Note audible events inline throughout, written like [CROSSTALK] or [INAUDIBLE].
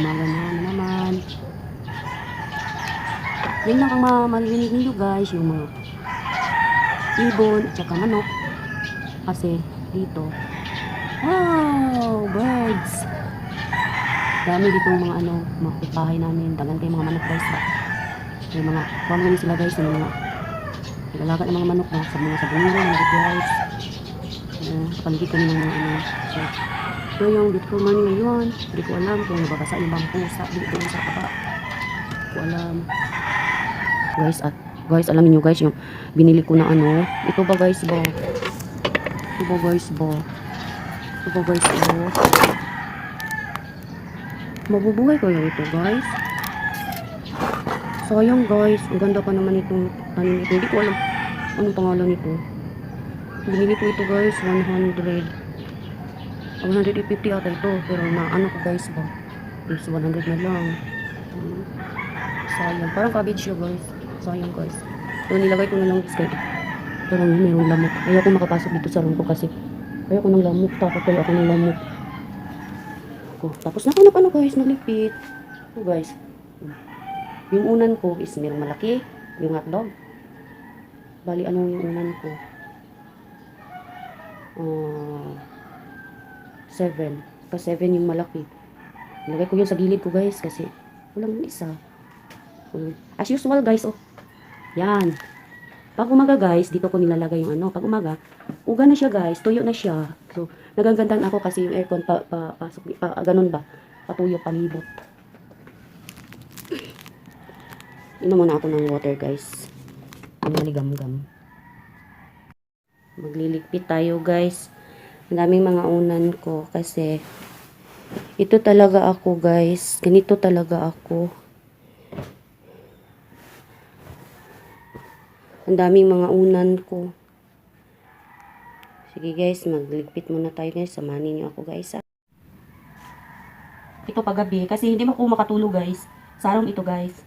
umaga na naman. Yan lang ang mga ninyo guys, yung mga ibon at saka manok. Kasi dito, wow, birds. Dami dito mga ano, mga kupahay namin. Dagan kayo mga manok guys. May mga, kuha mo sila guys, yung mga nagalaga ng mga manok na sa mga sabunero, mga guys. Uh, paligid kami ng mga ano. So, ito yung beautiful morning ngayon. Hindi ko alam kung nababasa yung bang pusa dito sa kaba. Hindi ko alam. Guys, at guys, alam niyo guys, yung binili ko na ano. Ito ba guys ba? Ito ba guys ba? Ito ba guys ba? Mabubuhay ko lang ito guys. Sayang guys, ang ganda pa naman itong tanim ito. Hindi ko alam anong pangalan nito. Binili ko ito guys, 100. 150 ata ito. Pero na ano ko guys ba? Is 100 na lang. Hmm. Sayang. Parang cabbage siya guys. Sayang guys. So nilagay ko na lang sa Pero mayroong lamok. Ayaw ko makapasok dito sa room ko kasi ayaw ko ng lamok. Takot kayo ako ng lamok. Ko. Tapos nakanap ano guys, naglipit. Ito guys. Yung unan ko is merong malaki. Yung hotdog. Bali, ano yung unan ko? Ah, seven. Pa seven yung malaki. Nilagay ko yun sa gilid ko guys kasi walang isa. Mm. As usual guys, oh. Yan. Pag umaga guys, dito ko nilalagay yung ano. Pag umaga, uga na siya guys, tuyo na siya. So, nagagandang ako kasi yung aircon pa, pa, pasok, pa, ganun ba? Patuyo, palibot. Inom muna ako ng water guys. Ang maligam-gam. Magliligpit tayo guys. Ang daming mga unan ko kasi ito talaga ako guys. Ganito talaga ako. Ang daming mga unan ko. Sige guys, magligpit muna tayo guys. Samanin niyo ako guys. ah. Ito paggabi kasi hindi ako makatulog guys. Sarong ito guys.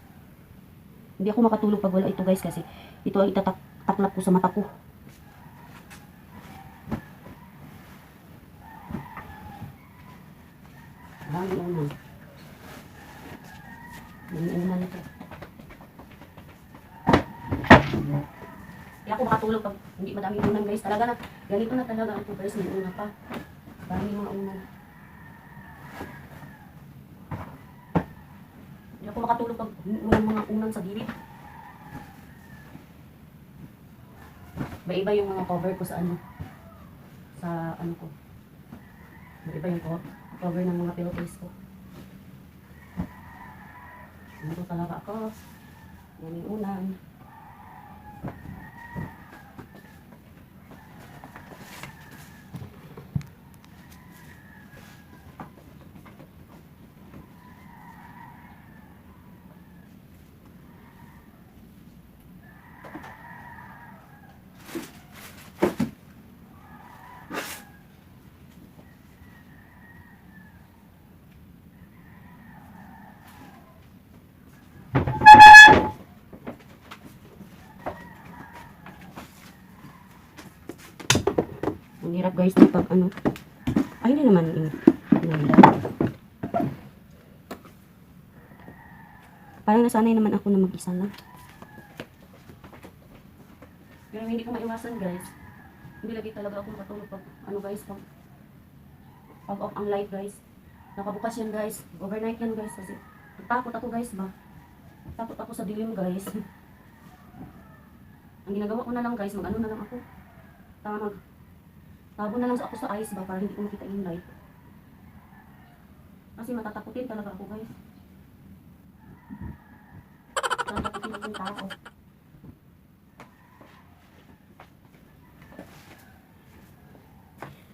Hindi ako makatulog pag wala ito guys kasi ito ang itataklap ko sa mata ko. Dami unan. Dami unan ito. Hindi ako makatulog pag hindi madami unan guys. Talaga na, ganito na talaga ito guys. May una pa. Dami mga unan. Hindi ako makatulog pag walang mga unan sa gilid. Iba-iba yung mga cover ko sa ano. Sa ano ko. Iba-iba yung co- cover ng mga pillowcase ko. Ano talaga ako. Yan yung unan. Ang hirap guys na ano. Ay, hindi naman. eh, Nanda. Parang nasanay naman ako na mag-isa na. Pero hindi ko maiwasan guys. Hindi lagi talaga ako makatulog pag ano guys. Pag, pag off ang light guys. Nakabukas yan guys. Overnight yan guys. Kasi takot ako guys ba. Takot ako sa dilim guys. [LAUGHS] ang ginagawa ko na lang guys. Mag ano na lang ako. Tama mag Tabo na lang ako sa ice ba para hindi ko makita yung light. Kasi matatakutin talaga ako guys. Matatakutin yung tao.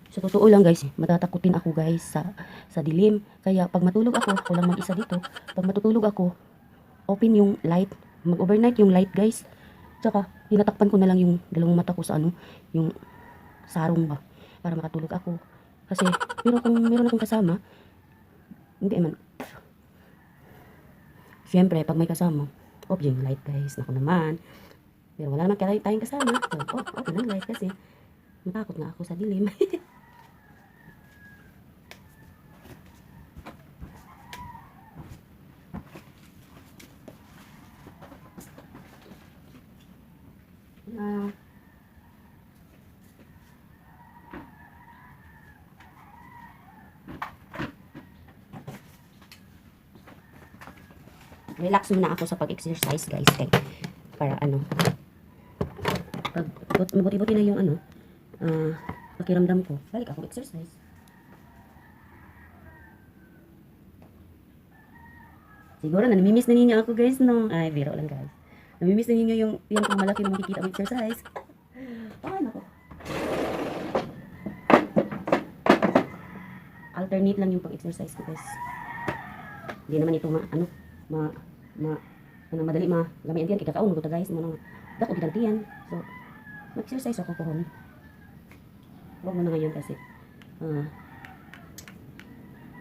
Sa totoo lang guys, matatakutin ako guys sa sa dilim. Kaya pag matulog ako, ako lang mag-isa dito. Pag matutulog ako, open yung light. Mag-overnight yung light guys. Tsaka, tinatakpan ko na lang yung dalawang mata ko sa ano, yung sarong ba para makatulog ako. Kasi, pero kung meron akong kasama, hindi man. Siyempre, pag may kasama, off yung light guys. Ako naman. Pero wala naman kaya tayong kasama. So, oh, okay lang guys kasi matakot nga ako sa dilim. [LAUGHS] Ah. Relax muna ako sa pag-exercise guys. Kay para ano pag but- mabuti-buti na yung ano ah pakiramdam ko. Balik ako exercise. Siguro na namimiss na ninyo ako guys no? Ay biro lang guys. Namimiss na ninyo yung yung pang malaki na makikita ko exercise. Ay nako. Alternate lang yung pag-exercise ko guys. Hindi naman ito ma ano ma ma ano madali ma gamay diyan kikakaon ko ta guys mo nang dako gigantian so mag-exercise ako pohon wag mo na ngayon kasi ah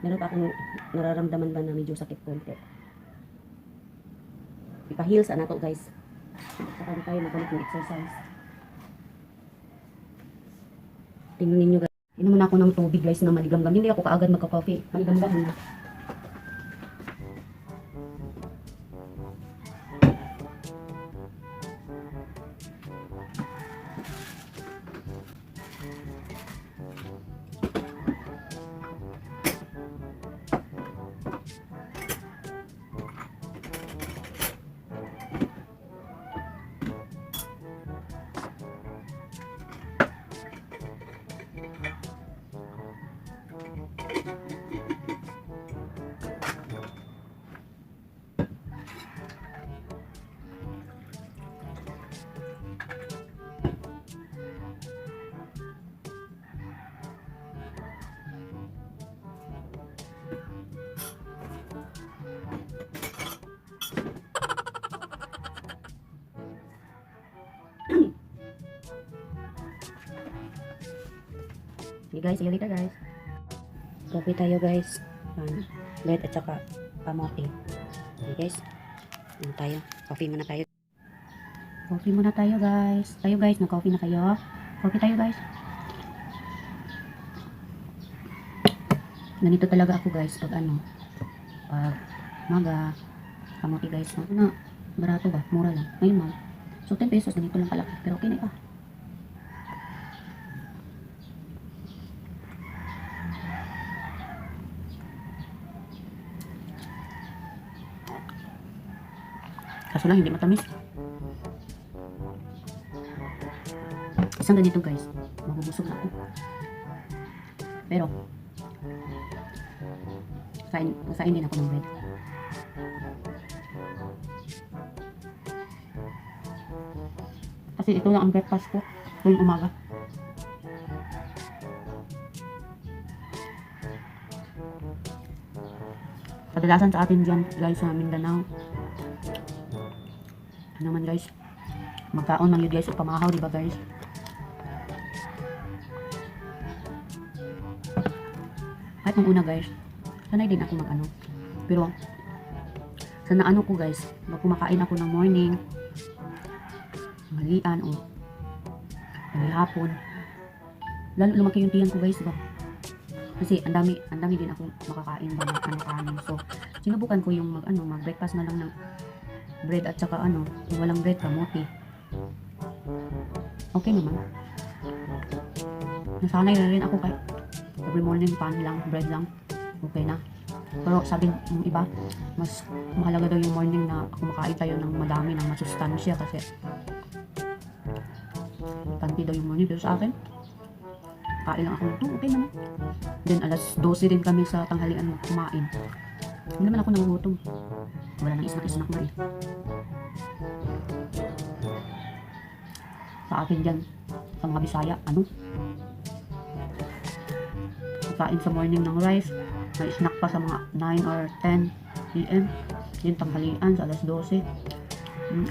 meron pa akong nararamdaman ba na medyo sakit konti? Ipahil sa nato guys. Saka tayo magalit ng exercise? Tingnan ninyo guys. Inom na ako ng tubig guys na maligamgam. Hindi ako kaagad magka-coffee. Maligamgam na Okay guys, see you later guys. Coffee tayo guys. Um, bread at saka kamote. Okay guys. Ano tayo? Coffee muna tayo. Coffee muna tayo guys. Tayo guys, nag-coffee na kayo. Coffee tayo guys. Ganito talaga ako guys pag ano. Pag maga. Kamote guys. Ano, barato ba? Mura lang. Ngayon mal. So 10 pesos, ganito lang kalaki. Pero okay na pa. Kaso lang hindi matamis. Isang ganito guys, mabubusog na ako. Pero, kain, kain din ako ng bread. Kasi ito lang ang breakfast ko tuwing umaga. Kadalasan sa atin dyan guys sa Mindanao, ano man guys? Magkaon man yun guys o pamahaw di ba guys? Kahit nung una guys sanay din ako mag ano pero sa naano ko guys pag kumakain ako ng morning malian o may hapon lalo lumaki yung tiyan ko guys ba? Kasi ang dami ang dami din ako makakain ba ng ano kanin. So sinubukan ko yung mag ano mag breakfast na lang ng bread at saka ano, yung walang bread, kamote. Okay naman. Nasanay na rin ako kay every morning pan lang, bread lang. Okay na. Pero sabi ng iba, mas mahalaga daw yung morning na kumakain tayo ng madami, ng masustansya kasi panti daw yung morning. Pero sa akin, kain lang ako nito, okay naman. Then alas 12 din kami sa tanghalian kumain. Hindi naman ako nangugutom. Wala nang isnak-isnak na eh. Sa akin dyan, sa mga Bisaya, ano? Kain sa morning ng rice, may snack pa sa mga 9 or 10 p.m. Yung tanghalian sa alas 12. Hmm.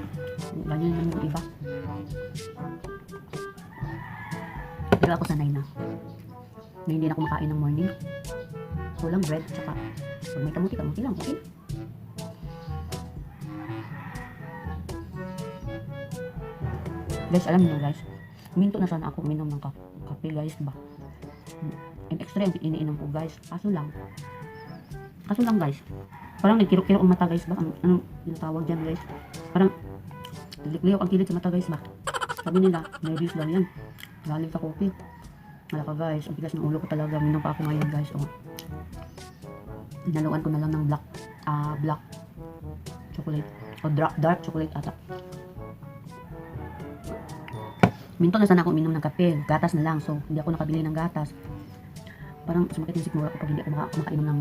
Ganyan naman yung iba. Pero ako sanay na. Na hindi na ako makain ng morning. Kulang bread, tsaka pag may kamuti, kamuti lang, okay? Guys, alam niyo guys, minto na sana ako uminom ng ka- kape guys ba. And extra yung iniinom ko guys. Kaso lang, kaso lang guys, parang nagkiro-kiro ang mata guys ba? Ang, anong tinatawag dyan guys? Parang likliyok ang kilid sa mata guys ba? Sabi nila, nervous daw yan. Galing sa kopi. Wala guys, ang tigas ng ulo ko talaga. Minom pa ako ngayon guys. Oh. Inaluan ko na lang ng black, ah, black chocolate. O dark, dark chocolate ata. Minto na sana ako uminom ng kape. Gatas na lang. So, hindi ako nakabili ng gatas. Parang sumakit yung sigmura ko pag hindi ako maka makainom ng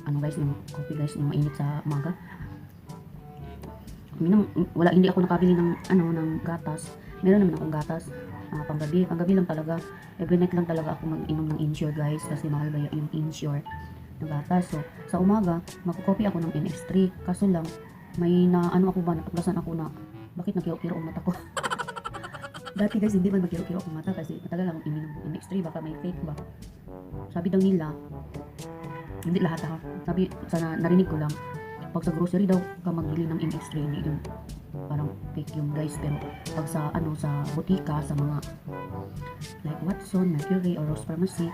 ano guys, yung coffee guys, yung mainit sa umaga. Uminom, wala, hindi ako nakabili ng ano, ng gatas. Meron naman akong gatas. Ah, panggabi, panggabi lang talaga. Every night lang talaga ako mag-inom ng insure guys kasi mahal ba yung insure ng gatas. So, sa umaga, magkukopy ako ng NX3. Kaso lang, may na ano ako ba, natuklasan ako na bakit nagkiro-kiro ang mata ko. [LAUGHS] Dati guys, hindi man magkiro-kiro ang mata kasi matagal akong ininom ng NX3. Baka may fake ba. Sabi daw nila, hindi lahat ha. Sabi, sana narinig ko lang, pag sa grocery daw ka magbili ng NX3, hindi yun. Parang fake yun guys. Pero pag sa ano sa butika, sa mga like Watson, Mercury, or Rose Pharmacy,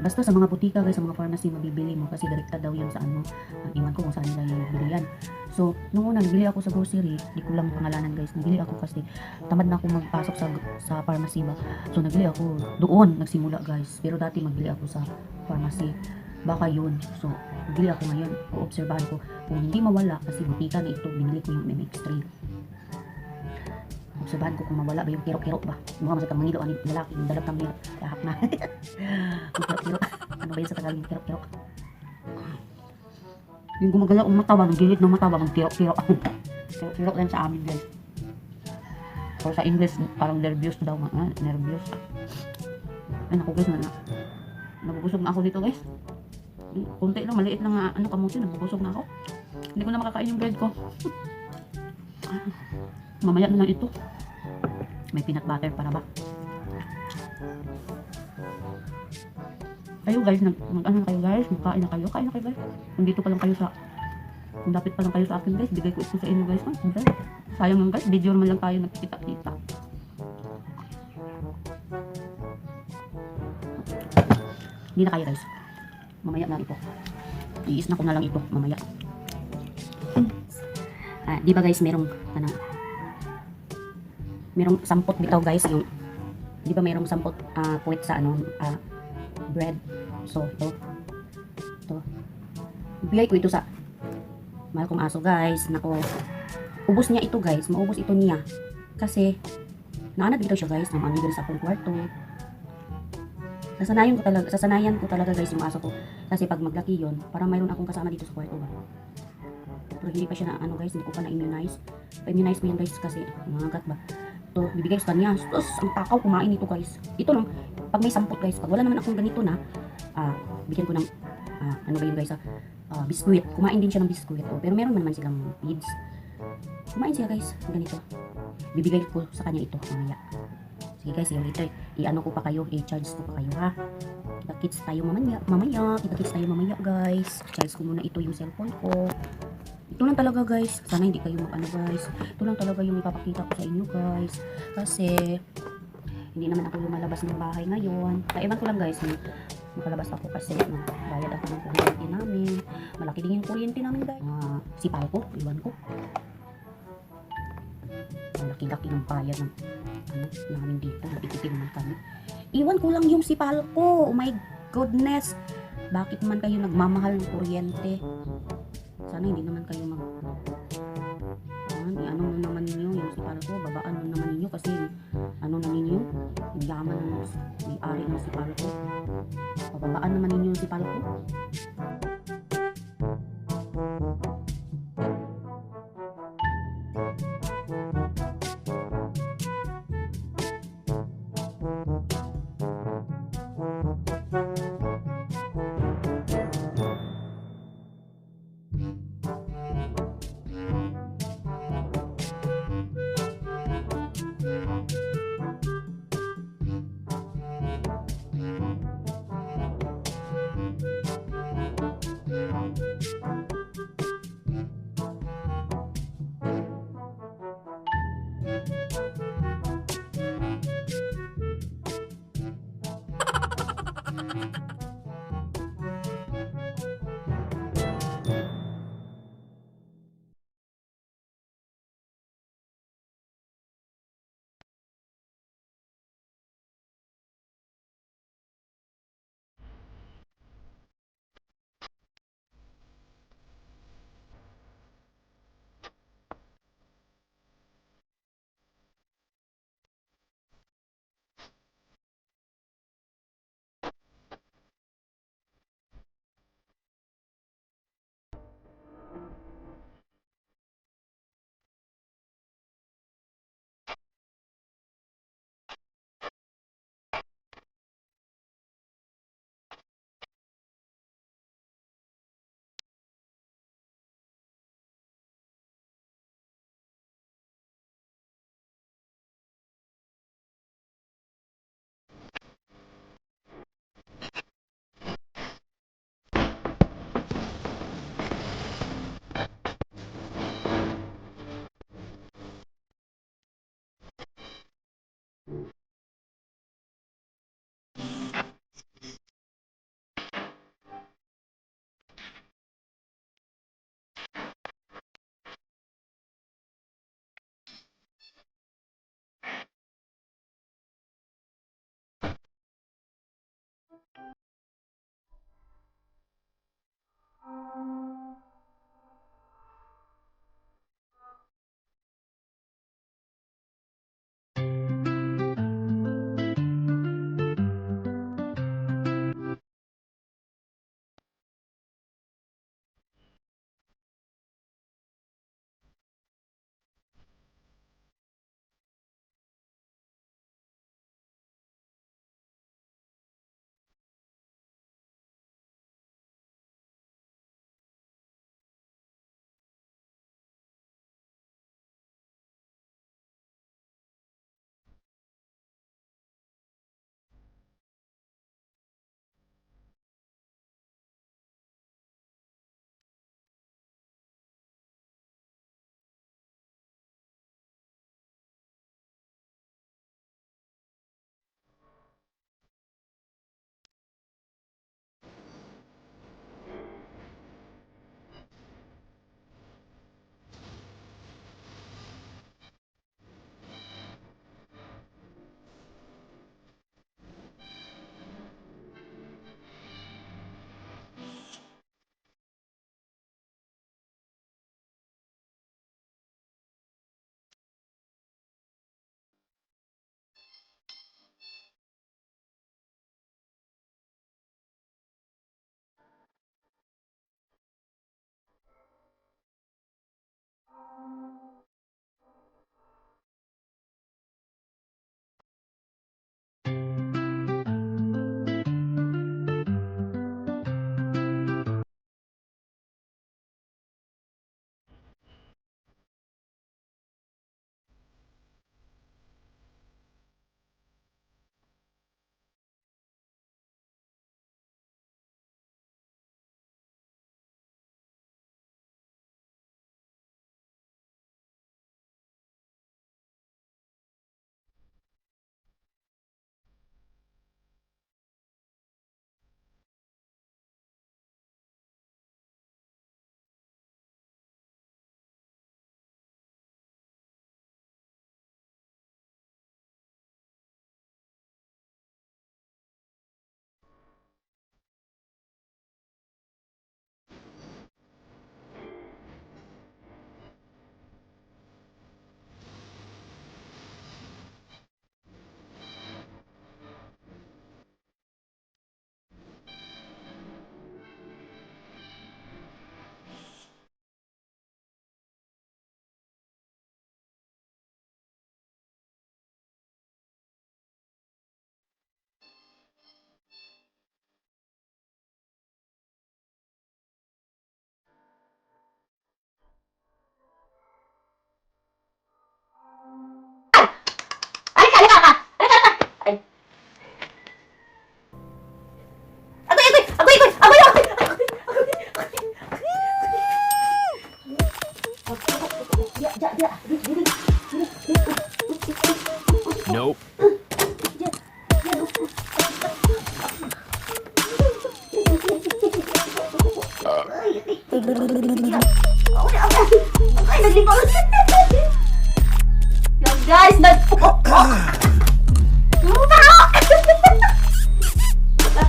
basta sa mga butika guys, sa mga pharmacy, mabibili mo kasi direkta daw yan sa ano. Ang iman ko kung saan nila yung bili yan. So, nung una, nabili ako sa grocery, di ko lang pangalanan guys. Nabili ako kasi tamad na ako magpasok sa sa pharmacy ba. So, nabili ako doon, nagsimula guys. Pero dati magbili ako sa pharmacy. Baka yun. So, bili ako ngayon. Uobserbahan ko. Kung hindi mawala, kasi butika na ito, binili ko yung MX3. Obserbahan ko kung mawala ba yung kiro-kiro ba. Mukha masakang mangilo ang lalaki, yung dalag hirap. Kahak na. [LAUGHS] yung kiro-kiro. Ano ba yun sa Tagalog yung kiro-kiro? Yung gumagalaw ang mata ba, ng gilid ng mata ba, ng kiro-kiro. kiro-kiro [LAUGHS] lang sa amin guys. Or sa English, parang nervous daw. Ah, nervous. Ay, naku guys, na, nabubusog na ako dito guys. Kunti lang, maliit lang nga, ano kamuti, nabubusog na ako. Hindi ko na makakain yung bread ko. Mamaya na lang ito. May peanut butter para ba? Kayo guys, nag, mag ano na kayo guys, magkain na kayo, kain na kayo guys. Kung dito pa lang kayo sa, kung dapit pa lang kayo sa akin guys, bigay ko ito sa inyo guys. Ah, siyempre. sayang lang guys, video naman lang tayo nagkikita-kita. Hindi na kayo guys. Mamaya na ito. Iis na ko na lang ito mamaya. Ah, di ba guys, merong ano merong sampot bitaw guys yung di ba merong sampot ah puwet sa ano ah, bread. So, ito. Ito. Bigay ko ito sa mahal kong aso guys. Nako. Ubus niya ito guys. Maubos ito niya. Kasi naanad dito siya guys. Namami dito sa akong kwarto. Sasanayan ko talaga, sasanayan ko talaga guys yung aso ko. Kasi pag maglaki yon parang mayroon akong kasama dito sa kwarto ba. Pero hindi pa siya na ano guys, hindi ko pa na-immunize. Pa-immunize mo yan guys kasi mga gat ba. Ito, bibigay sa kanya. Tapos, ang takaw, kumain ito guys. Ito lang, pag may sampot guys, pag wala naman akong ganito na, ah, bigyan ko ng, ah, ano ba yun guys, ah, ah, biskuit. Kumain din siya ng biskuit. Oh, pero meron naman silang feeds. Kumain siya guys, ganito. Bibigay ko sa kanya ito mamaya. Sige guys, yung later, i-ano ko pa kayo, i-charge ko pa kayo ha. Kita-kits tayo mamaya, mamaya, kita-kits tayo mamaya guys. Charge ko muna ito yung cellphone ko. Ito lang talaga guys. Sana hindi kayo mag-ano guys. Ito lang talaga yung ipapakita ko sa inyo guys. Kasi, hindi naman ako lumalabas ng bahay ngayon. Kaiban ko lang guys, makalabas ako kasi ano, bayad ako ng kuryente namin. Malaki din yung kuryente namin guys. Uh, sipal ko, iwan ko. Ang laki-laki ng bayad ng ano, namin dito. Napitipid naman kami. Iwan ko lang yung sipal ko. Oh my goodness. Bakit man kayo nagmamahal ng kuryente? Sana hindi naman kayo mag ano, ano mo naman ninyo yung sipal ko, babaan mo naman ninyo kasi ano na ninyo, yaman ng may-ari ng sipal ko. Babaan naman ninyo yung sipal ko.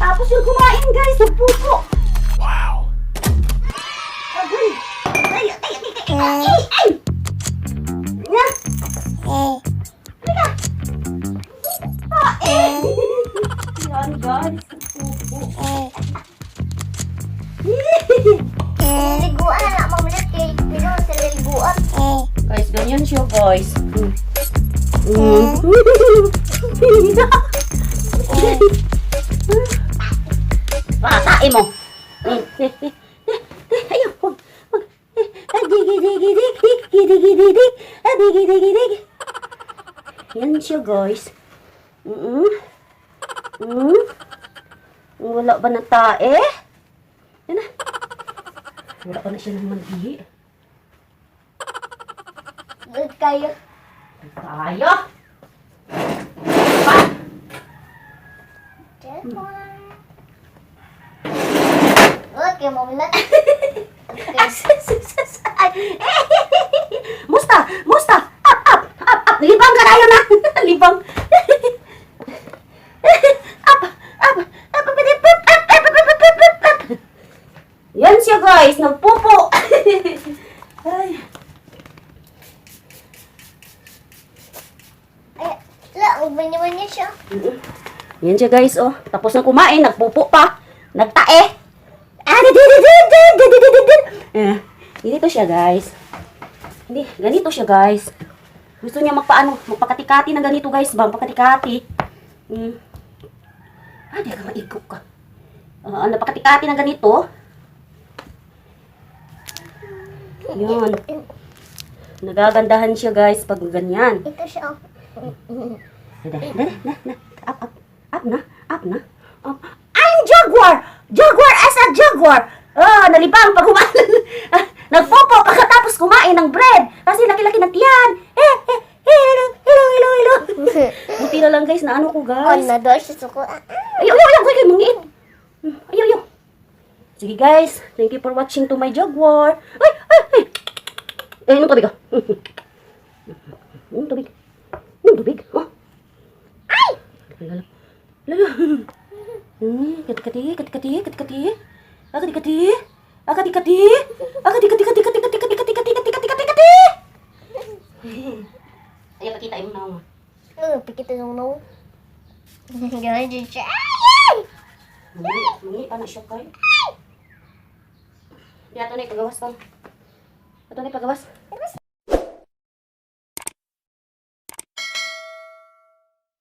Natapos yung kumain guys, nagpupo. Wow. Agoy! Ay, ay, ay, ay, ay, ay, ay! Nga! Halika! Ah, eh! Yan guys, nagpupo. Liguan na nak mamulit kay pero sa liguan. Guys, ganyan siya, guys. Mm. Patain [LAUGHS] Wala ba na tae? Yan na. Wala pa na siya ng mandi. Good kayo. Tayo! Pa! Okay, mamulit. Musta! Yan siya guys, oh. Tapos nang kumain, nagpupo pa. Nagtae. Ah, eh, ganito siya guys. Hindi, ganito siya guys. Gusto niya magpaano, magpakatikati ng ganito guys, bang pakatikati. Hmm. Ah, di ka maigop ka. Uh, napakatikati ng ganito. Yun. Nagagandahan siya guys pag ganyan. Ito siya. Dada, dada, na, na. Up, up up na, up na, up. I'm Jaguar! Jaguar as a Jaguar! Ah, nalibang pag kumain. [LAUGHS] Nagpopo pagkatapos kumain ng bread. Kasi laki-laki ng tiyan. Eh, eh, eh, hello, hello, hello, hello. [LAUGHS] Buti na lang guys, na ano ko Oh, guys. na doon siya suko. Ayaw, ayaw, ayaw, ayaw, mangiin. Ayaw, ayaw. Sige guys, thank you for watching to my Jaguar. Ay, ay, ay. Eh, anong tubig ah? [LAUGHS] Anong tubig? Anong tubig? Oh. Ay! Lalo. Lalo. Hmm, kati-kati, kati-kati, kati-kati. Ah, kati-kati. Ah, kati-kati. Ah, kati-kati, kati-kati, kati-kati, kati-kati, kati-kati, kati-kati. Ayaw, pakita yung naong. Ano, pikit yung no. Ganyan din siya. Ay! Mangi, mangi, paano siya kayo? Di ato na ipagawas ka. Ato na ipagawas.